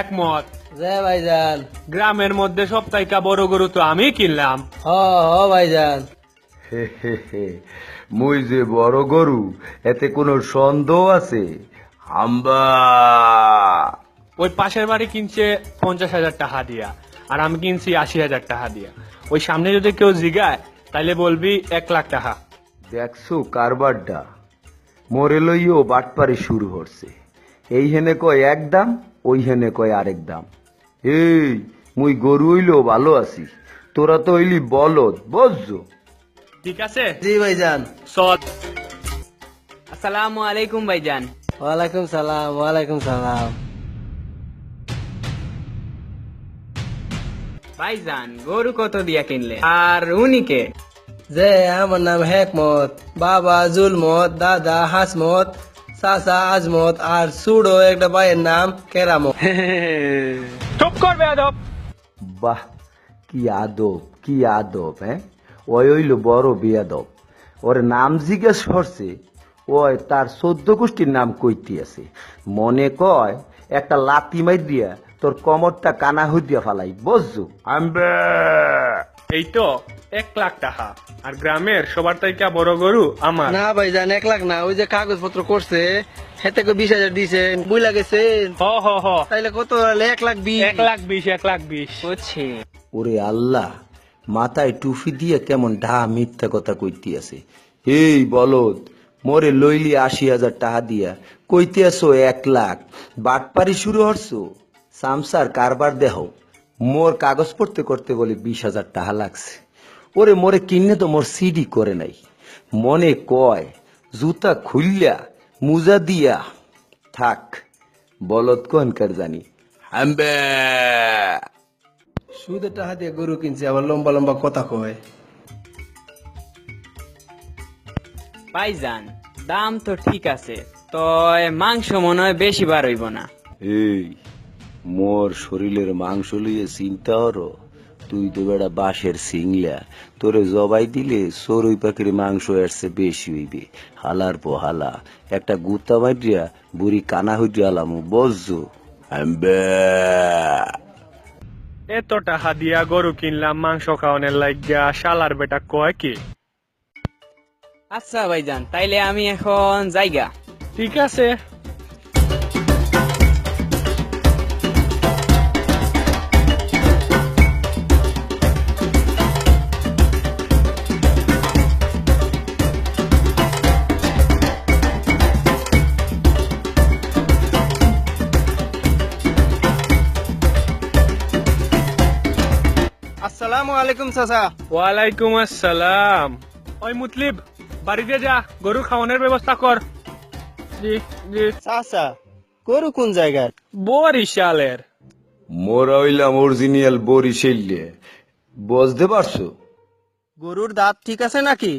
একমত। জে ভাইজান। গ্রামের মধ্যে সপ্তাহিকা বড় গরু তো আমি কিনলাম। হ হ ভাইজান। হে হে হে মুই যে বড় গরু এতে কোনো সন্দেহ আছে? হাম্বা ওই পাশের বাড়ি কিনছে পঞ্চাশ হাজার টাকা দিয়া আর আমি কিনছি আশি হাজার টাকা দিয়া। ওই সামনে যদি কেউ জিগায় তাইলে বলবি এক লাখ টাকা। দেখছ কারবারটা? মোরে লইও বাটপারি শুরু হচ্ছে এই হেনে কয় এক দাম? ওই হেনে কয় আরেক দাম। এই মুই গরু হইলেও ভালো আছি। তোরা তো হইলি বলদ বুঝছ? ঠিক আছে? জি ভাইজান। চল। আসসালামু আলাইকুম ভাইজান। ওয়ালাইকুম সালাম ওয়ালাইকুম সালাম। ভাইজান গরু কত দিয়া কিনলে? আর উনিকে যে আমার নাম হেকমত। বাবা জুলমত দাদা হাসমত। চাচা আজমত আর সুডো একটা ভাইয়ের নাম কেরামো। চুপ করবে আদব বাহ কি আদব কি আদব হ্যাঁ? ওই হইল বড় বিয়াদব। ওর নাম জিজ্ঞেস করছে ওই তার চোদ্দ গোষ্ঠীর নাম কইতে আছে। মনে কয় একটা লাতি মাই দিয়া তোর কমরটা কানা হই দিয়া ফালাই বুঝছ? এই তো এক লাখ টাকা। আর গ্রামের সবার থেকে বড় গরু আমার। না ভাইজান এক লাখ না ওই যে কাগজপত্র করছে হেতে কো বিশ হাজার দিছেন বুঝ লাগেছে হ হ হ। তাইলে কত হলো? এক লাখ বিশ। এক লাখ বিশ এক লাখ বিশ। বুঝছি। ওরে আল্লাহ মাথায় টুফি দিয়ে কেমন ঢা মিথ্যা কথা কইতে আছে। এই বলদ মোরে লইলি আশি হাজার টাকা দিয়া। কইতে আসো এক লাখ। বাটপারি শুরু হরছো? সামসার কারবার দেহ মোর কাগজ পড়তে করতে বলে বিশ হাজার টাকা লাগছে। ওরে মোরে কিনে তো মোর সিডি করে নাই। মনে কয় জুতা খুললা মুজা দিয়া। থাক বলদ কোনকার জানি। হাম্বে। সুদের টাকা দিয়ে গরু কিনছে আবার লম্বা লম্বা কথা কয়। ভাইজান দাম তো ঠিক আছে তো মাংস মনে হয় বেশি বার হইব না। এই মোর শরীরের মাংস লইয়ে চিন্তা হরো তুই তো বেড়া বাঁশের সিংলা। তোরে জবাই দিলে সরুই পাখির মাংস এসছে বেশি হইবে। হালার পো হালা। একটা গুতা মারিয়া বুড়ি কানা হইয়া আলামু বজ্জু। এত টাকা দিয়া গরু কিনলাম মাংস খাওয়ানোর লাগিয়া শালার বেটা কয় কি? আচ্ছা ভাইজান তাইলে আমি এখন জায়গা ঠিক আছে। আসসালামু আলাইকুম চাচা। ওয়ালাইকুম আসসালাম। ওই মুতলিব বাড়িতে যা গরু খাওয়ানোর ব্যবস্থা কর। জি জি। চাচা গরু কোন জায়গায় বরিশালের। মোরা হইলাম অরিজিনাল বুঝতে পারছ? গরুর দাঁত ঠিক আছে নাকি?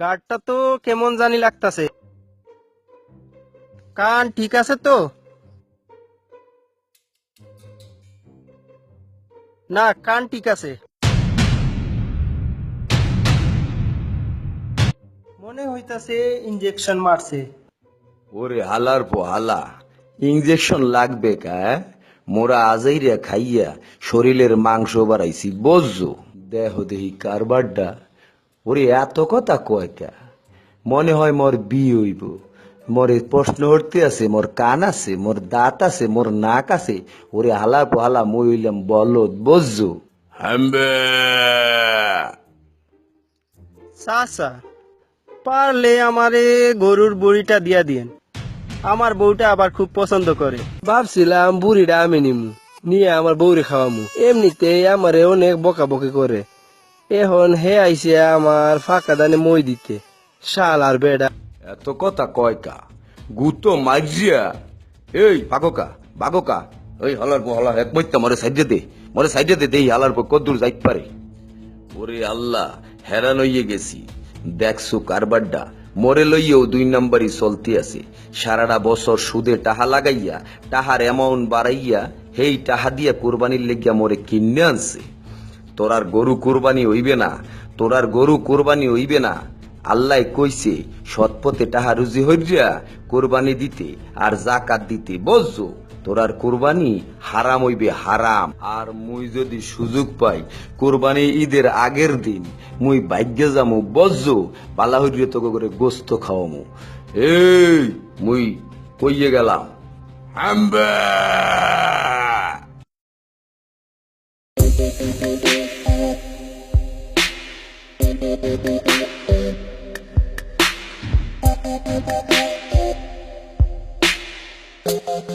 গাড়টা তো কেমন জানি লাগতাছে। কান ঠিক আছে তো? না, কান ঠিক আছে। মনে হইতাছে ইনজেকশন মারছে। ওরে হালার পো হালা ইঞ্জেকশন লাগবে কা মোরা আজাইরা খাইয়া শরীরের মাংস বাড়াইছি বজ্জো দেহ দেহি কারবারটা ওরে এত কথা কয় কা, মনে হয় মোর বিয়ে হইব। মোরে প্রশ্ন হরতে আছে মোর কান আছে মোর দাঁত আছে মোর নাক আছে ওরে হালা পো হালা মই হইলাম বলদ বজ্জো হাম্বে। চাচা পারলে আমারে গরুর বুড়িটা দিয়া দিয়েন। আমার বউটা আবার খুব পছন্দ করে। ভাবছিলাম বুড়িটা আমি নিমু নিয়ে আমার বউরে খাওয়ামু। এমনিতে আমারে অনেক বকাবকি করে। এখন হে আইছে আমার ফাঁকা দানে মই দিতে। শাল আর বেডা। এত কথা কয় কা? গুতো মারিয়া এই বাগকা বাগকা ওই হলার পর হলা, এক মইত্যা মরে সাইডে দে, মরে সাইডে দে, দেই, হালার পর কদ্দুর যাইতে পারে। ওরে আল্লাহ, হেরান হইয়ে গেছি। দেখছ কারবারডা? মরে লইয়েও দুই নাম্বারই চলতে আছে। সারাটা বছর সুদে টাহা লাগাইয়া, টাহার অ্যামাউন্ট বাড়াইয়া, হেই টাহা দিয়া কোরবানির লেগিয়া মরে কিনে আনছে। তোরার গরু কোরবানি হইবে না তোরার গরু কোরবানি হইবে না। আল্লাহ কইছে সৎপথে টাহা রুজি হইয়া কোরবানি দিতে আর জাকাত দিতে বলছো, তোরার কোরবানি হারাম হইবে, হারাম। আর মুই যদি সুযোগ পাই, কোরবানি ঈদের আগের দিন মুই ভাগ্য যামু বজ্জো পালা হইরে তোকে করে গোস্ত খাওয়ামু। এই, মুই কইয়ে গেলাম। Thank you. Thank